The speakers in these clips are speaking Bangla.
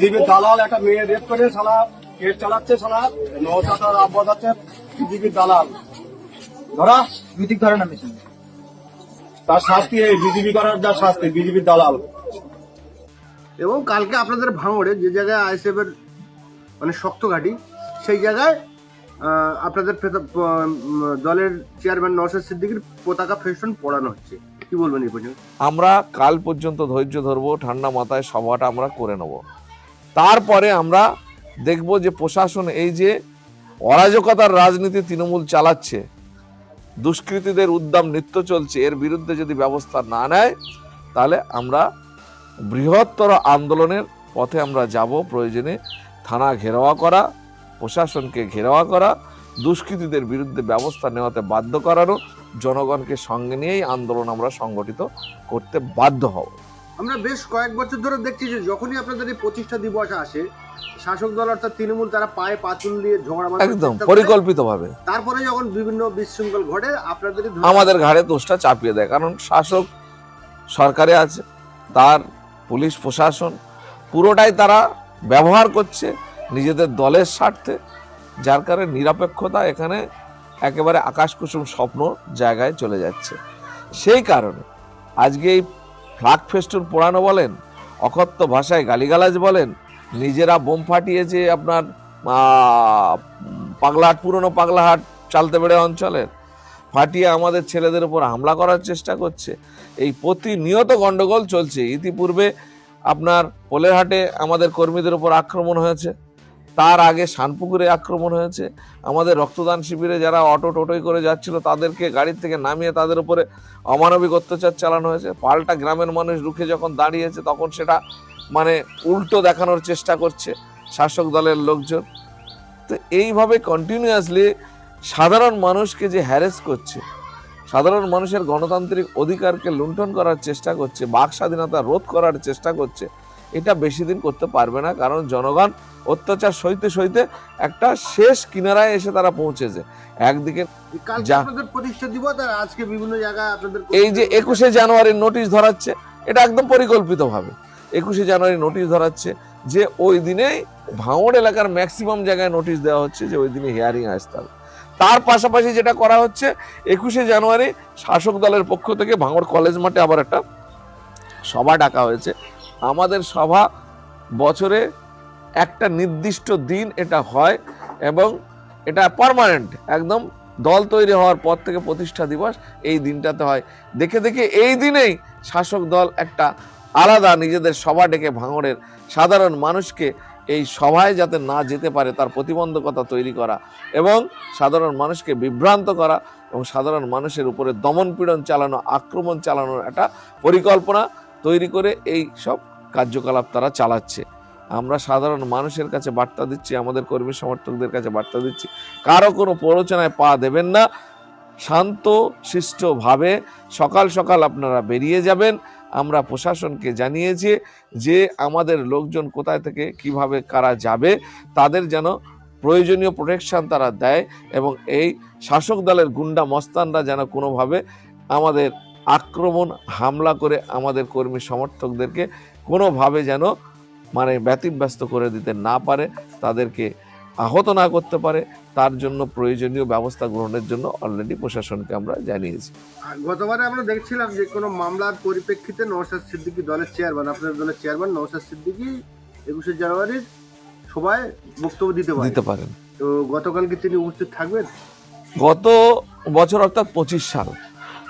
বিজেপির দালাল একটা মেয়ে রেপ করে সালা কেস চালাচ্ছে সালা নৌসাটার আব্বাস আছে বিজেপির দালাল। ধরা। মিউজিক ধরে না মিশন? তার শাস্তি এই বিজেপি করার যা শাস্তি বিজেপির দালাল। এবং কালকে আপনাদের ভাঙড়ে যে জায়গায় আইএসএফ এর মানে শক্ত ঘাঁটি সেই জায়গায় আপনাদের দলের চেয়ারম্যান নওশাদ সিদ্দিকির পতাকা ফেস্টন পড়ানো হচ্ছে। কি বলবেন এই পর্যন্ত? আমরা কাল পর্যন্ত ধৈর্য ধরবো ঠান্ডা মাথায় সভাটা আমরা করে নেব। তারপরে আমরা দেখব যে প্রশাসন এই যে অরাজকতার রাজনীতি তৃণমূল চালাচ্ছে, দুষ্কৃতীদের উদ্যম নৃত্য চলছে, এর বিরুদ্ধে যদি ব্যবস্থা না নেয়, তাহলে আমরা বৃহত্তর আন্দোলনের পথে আমরা যাব প্রয়োজনে থানা ঘেরাওয়া করা, প্রশাসনকে ঘেরাওয়া করা, দুষ্কৃতীদের বিরুদ্ধে ব্যবস্থা নেওয়াতে বাধ্য করানো, জনগণকে সঙ্গে নিয়েই আন্দোলন আমরা সংগঠিত করতে বাধ্য হব। আমরা বেশ কয়েক বছর ধরে দেখছি যে যখনই আপনাদের এই প্রতিষ্ঠা দিবস আসে শাসক দল অর্থাৎ তৃণমূল তারা পায়ে পাতুল দিয়ে ঝগড়া একদম। পরিকল্পিতভাবে তারপরে যখন বিভিন্ন বিশৃঙ্খল ঘটে আপনাদের আমাদের ঘাড়ে দোষটা চাপিয়ে দেয় কারণ শাসক সরকারে আছে তার পুলিশ প্রশাসন পুরোটাই তারা ব্যবহার করছে নিজেদের দলের স্বার্থে যার কারণে নিরপেক্ষতা এখানে একেবারে আকাশ কুসুম স্বপ্ন জায়গায় চলে যাচ্ছে সেই কারণে আজকে এই ফ্লাগ ফেস্টুন পোড়ানো বলেন, অকথ্য ভাষায় গালিগালাজ বলেন, নিজেরা বোম ফাটিয়ে যে আপনার পাগলাহাট, পুরনো পাগলাহাট চালতে বেড়ে অঞ্চলের, ফাটিয়ে আমাদের ছেলেদের উপর হামলা করার চেষ্টা করছে। এই প্রতিনিয়ত গন্ডগোল চলছে। ইতিপূর্বে আপনার পোলেরহাটে আমাদের কর্মীদের উপর আক্রমণ হয়েছে। তার আগে শানপুকুরে আক্রমণ হয়েছে। আমাদের রক্তদান শিবিরে যারা অটো টোটোই করে যাচ্ছিল, তাদেরকে গাড়ির থেকে নামিয়ে তাদের উপরে অমানবিক অত্যাচার চালানো হয়েছে। পাল্টা গ্রামের মানুষ রুখে যখন দাঁড়িয়েছে, তখন সেটা মানে উল্টো দেখানোর চেষ্টা করছে শাসক দলের লোকজন। তো এইভাবে কন্টিনিউয়াসলি সাধারণ মানুষকে যে হ্যারেস করছে, সাধারণ মানুষের গণতান্ত্রিক অধিকারকে লুণ্ঠন করার চেষ্টা করছে, বাক স্বাধীনতা রোধ করার চেষ্টা করছে এটা বেশি দিন করতে পারবে না কারণ জনগণ অত্যাচার সইতে সইতে একটা শেষ কিনারায় এসে তারা পৌঁছেছে। একদিকে আজকে বিভিন্ন জায়গায় এই যে একুশে জানুয়ারির নোটিশ ধরাচ্ছে এটা একদম পরিকল্পিতভাবে। একুশে জানুয়ারি নোটিশ ধরাচ্ছে যে ওই দিনেই ভাঙড় এলাকার ম্যাক্সিমাম জায়গায় নোটিশ দেওয়া হচ্ছে যে ওই দিনে হিয়ারিং আসতে হবে। তার পাশাপাশি যেটা করা হচ্ছে একুশে জানুয়ারি শাসক দলের পক্ষ থেকে ভাঙড় কলেজ মাঠে আবার একটা সভা ডাকা হয়েছে। আমাদের সভা বছরে একটা নির্দিষ্ট দিন এটা হয় এবং এটা পারমানেন্ট একদম দল তৈরি হওয়ার পর থেকে প্রতিষ্ঠা দিবস, এই দিনটাতে হয়। দেখে দেখে এই দিনেই শাসক দল একটা আলাদা নিজেদের সভা ডেকে ভাঙড়ের সাধারণ মানুষকে এই সভায় যাতে না যেতে পারে তার প্রতিবন্ধকতা তৈরি করা এবং সাধারণ মানুষকে বিভ্রান্ত করা এবং সাধারণ মানুষের উপরে দমনপীড়ন চালানো, আক্রমণ চালানোর একটা পরিকল্পনা তৈরি করে এই সব কার্যকলাপ তারা চালাচ্ছে। আমরা সাধারণ মানুষের কাছে বার্তা দিচ্ছি, আমাদের কর্মী সমর্থকদের কাছে বার্তা দিচ্ছি। কারও কোনো প্ররোচনায় পা দেবেন না। শান্ত, শিষ্টভাবে সকাল সকাল আপনারা বেরিয়ে যাবেন। আমরা প্রশাসনকে জানিয়েছি যে আমাদের লোকজন কোথায় থেকে, কীভাবে কারা যাবে, তাদের যেন প্রয়োজনীয় প্রোটেকশন তারা দেয় এবং এই শাসক দলের গুন্ডা মস্তানরা যেন কোনোভাবে আমাদের আক্রমণ, হামলা করে আমাদের কর্মী সমর্থকদেরকে কোনোভাবে যেন মানে ব্যতিব্যস্ত করে দিতে না পারে তাদেরকে আহত না করতে পারে তার জন্য প্রয়োজনীয় ব্যবস্থা গ্রহণের জন্য অলরেডি প্রশাসনকে আমরা জানিয়েছি। গতবারে আমরা দেখছিলাম যে কোনো মামলার পরিপ্রেক্ষিতে নওশাদ সিদ্দিকী দলের চেয়ারম্যান আপনার দলের চেয়ারম্যান নওশাদ সিদ্দিকী একুশে জানুয়ারির সবাই বক্তব্য দিতে দিতে পারেন। তো গতকাল কি তিনি উপস্থিত থাকবেন? গত বছর অর্থাৎ পঁচিশ সাল।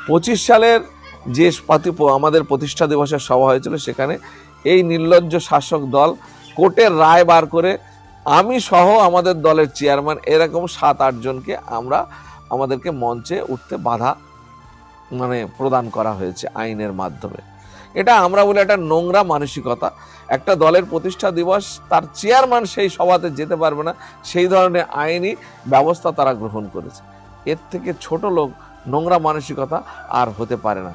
পঁচিশ সালের যে আমাদের প্রতিষ্ঠা দিবসের সভা হয়েছিল সেখানে এই নির্লজ্জ শাসক দল কোর্টের রায় বার করে আমি সহ আমাদের দলের চেয়ারম্যান এরকম সাত আটজনকে আমরা আমাদেরকে মঞ্চে উঠতে বাধা মানে প্রদান করা হয়েছে আইনের মাধ্যমে। এটা আমরা বলি একটা নোংরা মানসিকতা। একটা দলের প্রতিষ্ঠা দিবস, তার চেয়ারম্যান সেই সভাতে যেতে পারবে না, সেই ধরনের আইনি ব্যবস্থা তারা গ্রহণ করেছে। এর থেকে ছোট লোক নোংরা মানসিকতা আর হতে পারে না।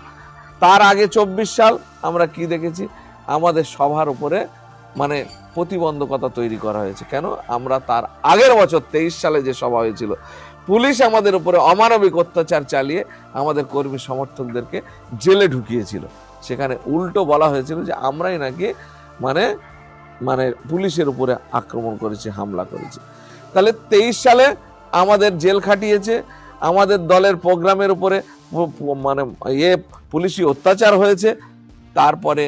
তার আগে চব্বিশ সাল আমরা কি দেখেছি? আমাদের সভার উপরে মানে প্রতিবন্ধকতা তৈরি করা হয়েছে। কেন? আমরা তার আগের বছর তেইশ সালে যে সভা হয়েছিল, পুলিশ আমাদের উপরে অমানবিক অত্যাচার চালিয়ে আমাদের কর্মী সমর্থকদেরকে জেলে ঢুকিয়েছিল। সেখানে উল্টো বলা হয়েছিল যে আমরাই নাকি মানে মানে পুলিশের উপরে আক্রমণ করেছে, হামলা করেছে। তাহলে তেইশ সালে আমাদের জেল খাটিয়েছে, আমাদের দলের প্রোগ্রামের উপরে মানে ইয়ে পুলিশি অত্যাচার হয়েছে, তারপরে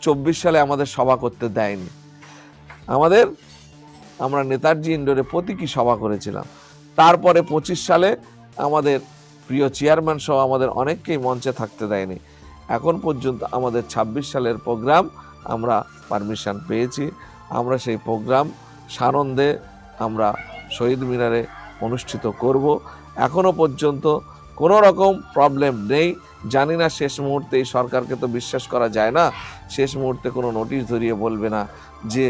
চব্বিশ সালে আমাদের সভা করতে দেয়নি। আমাদের, আমরা নেতাজি ইন্ডোরে প্রতীকী সভা করেছিলাম। তারপরে পঁচিশ সালে আমাদের প্রিয় চেয়ারম্যান সহ আমাদের অনেককেই মঞ্চে থাকতে দেয়নি। এখন পর্যন্ত আমাদের ২৬ সালের প্রোগ্রাম আমরা পারমিশন পেয়েছি। আমরা সেই প্রোগ্রাম সানন্দে আমরা শহীদ মিনারে অনুষ্ঠিত করব। এখনও পর্যন্ত কোনো রকম প্রবলেম নেই। জানি না শেষ মুহূর্তে এই সরকারকে তো বিশ্বাস করা যায় না। শেষ মুহূর্তে কোনো নোটিশ ধরিয়ে বলবে না যে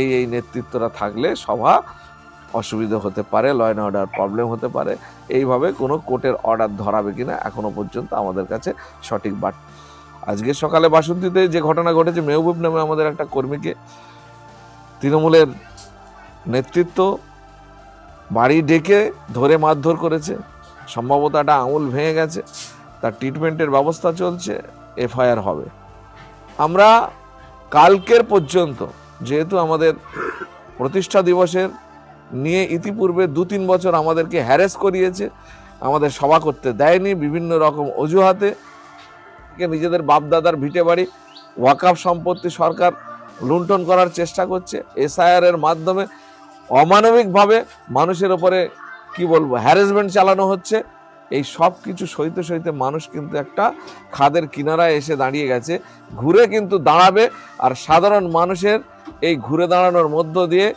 এই এই নেতৃত্বরা থাকলে সভা অসুবিধা হতে পারে ল অ্যান্ড অর্ডার প্রবলেম হতে পারে। এইভাবে কোনো কোর্টের অর্ডার ধরাবে কিনা এখনও পর্যন্ত আমাদের কাছে সঠিক বাট আজকে সকালে বাসন্তীতে যে ঘটনা ঘটেছে, মেহবুব নামে আমাদের একটা কর্মীকে তৃণমূলের নেতৃত্ব বাড়ি ডেকে ধরে মারধর করেছে। সম্ভবত একটা আঙুল ভেঙে গেছে, তার ট্রিটমেন্টের ব্যবস্থা চলছে, এফআইআর হবে। আমরা কালকের পর্যন্ত, যেহেতু আমাদের প্রতিষ্ঠা দিবসের নিয়ে ইতিপূর্বে দু তিন বছর আমাদেরকে হ্যারেস করিয়েছে, আমাদের সভা করতে দেয়নি, বিভিন্ন রকম অজুহাতে নিজেদের বাপদাদার ভিটে বাড়ি ওয়াকাফ সম্পত্তি সরকার লুণ্ঠন করার চেষ্টা করছে এসআইআর এর মাধ্যমে অমানবিকভাবে মানুষের উপরে কি বলব হ্যারাসমেন্ট চালানো হচ্ছে। এই সব কিছু সইতে সইতে মানুষ কিন্তু একটা খাদের কিনারায় এসে দাঁড়িয়ে গেছে। ঘুরে কিন্তু দাঁড়াবে আর সাধারণ মানুষের এই ঘুরে দাঁড়ানোর মধ্য দিয়ে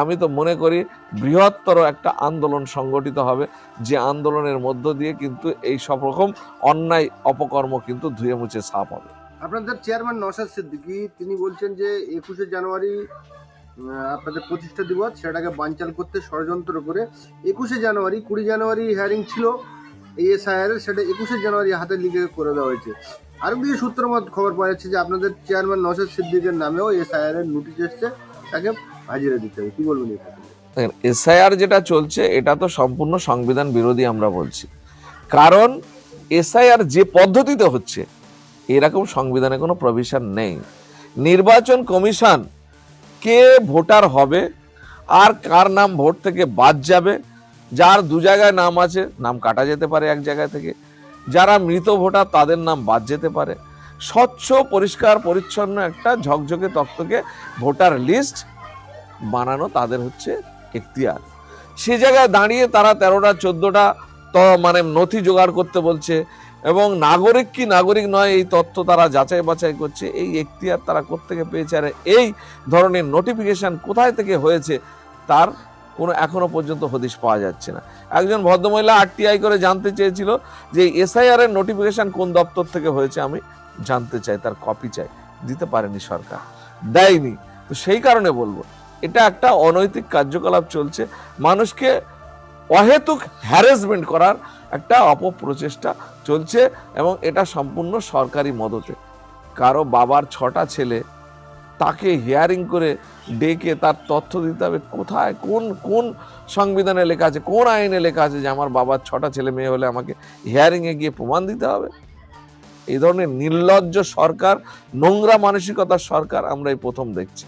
আমি তো মনে করি বৃহত্তর একটা আন্দোলন সংগঠিত হবে। যে আন্দোলনের মধ্য দিয়ে কিন্তু এই সব রকম অন্যায় অপকর্ম কিন্তু ধুয়ে মুছে সাফ হবে। আপনাদের চেয়ারম্যান নসাদ সিদ্দিকী, তিনি বলছেন যে একুশে জানুয়ারি আপনাদের প্রতিষ্ঠা দিবস, সেটাকে বানচাল করতে ষড়যন্ত্র করে একুশে জানুয়ারি, কুড়ি জানুয়ারি হিয়ারিং ছিল এই এসআইআর সেটা একুশে জানুয়ারি হাতে লিখে করে দেওয়া হয়েছে। আরেকদিকে সূত্র মত খবর পাওয়া যাচ্ছে যে আপনাদের চেয়ারম্যান নসাদ সিদ্দিকের নামেও এসআইআর এর নোটিশ এসছে, তাকে হাজিরা দিতে হবে। কি বলবেন প্রসঙ্গে? এসআইআর যেটা চলছে, এটা তো সম্পূর্ণ সংবিধান বিরোধী আমরা বলছি। কারণ এসআইআর যে পদ্ধতিতে হচ্ছে, এরকম সংবিধানে কোনো প্রভিশন নেই। নির্বাচন কমিশন কে ভোটার হবে আর কার নাম ভোট থেকে বাদ যাবে, যার দু জায়গায় নাম আছে, নাম কাটা যেতে পারে এক জায়গা থেকে। যারা মৃত ভোটার, তাদের নাম বাদ যেতে পারে। স্বচ্ছ, পরিষ্কার, পরিচ্ছন্ন একটা ঝকঝকে তক্তকে ভোটার লিস্ট বানানো তাদের হচ্ছে এখতিয়ার। সে জায়গায় দাঁড়িয়ে তারা তেরোটা, চোদ্দোটা মানে নথি জোগাড় করতে বলছে এবং নাগরিক কি নাগরিক নয়, এই তথ্য তারা যাচাই বাছাই করছে, এই এখতিয়ার তারা কোত্থেকে পেয়েছে আর এই ধরনের নোটিফিকেশন কোথায় থেকে হয়েছে তার কোনো এখনও পর্যন্ত হদিশ পাওয়া যাচ্ছে না। একজন ভদ্রমহিলা আরটিআই করে জানতে চেয়েছিল যে এসআইআর এর নোটিফিকেশন কোন দপ্তর থেকে হয়েছে, আমি জানতে চাই, তার কপি চাই, দিতে পারেনি সরকার, দেয়নি। তো সেই কারণে বলব, এটা একটা অনৈতিক কার্যকলাপ চলছে, মানুষকে অহেতুক হ্যারাসমেন্ট করার একটা অপপ্রচেষ্টা চলছে এবং এটা সম্পূর্ণ সরকারি মদতে। কারও বাবার ছটা ছেলে, তাকে হিয়ারিং করে ডেকে তার তথ্য দিতে হবে, কোথায়, কোন কোন সংবিধানে লেখা আছে, কোন আইনে লেখা আছে যে আমার বাবার ছটা ছেলে মেয়ে হলে আমাকে হিয়ারিংয়ে গিয়ে প্রমাণ দিতে হবে? এই ধরনের নির্লজ্জ সরকার, নোংরা মানসিকতার সরকার আমরা এই প্রথম দেখছি।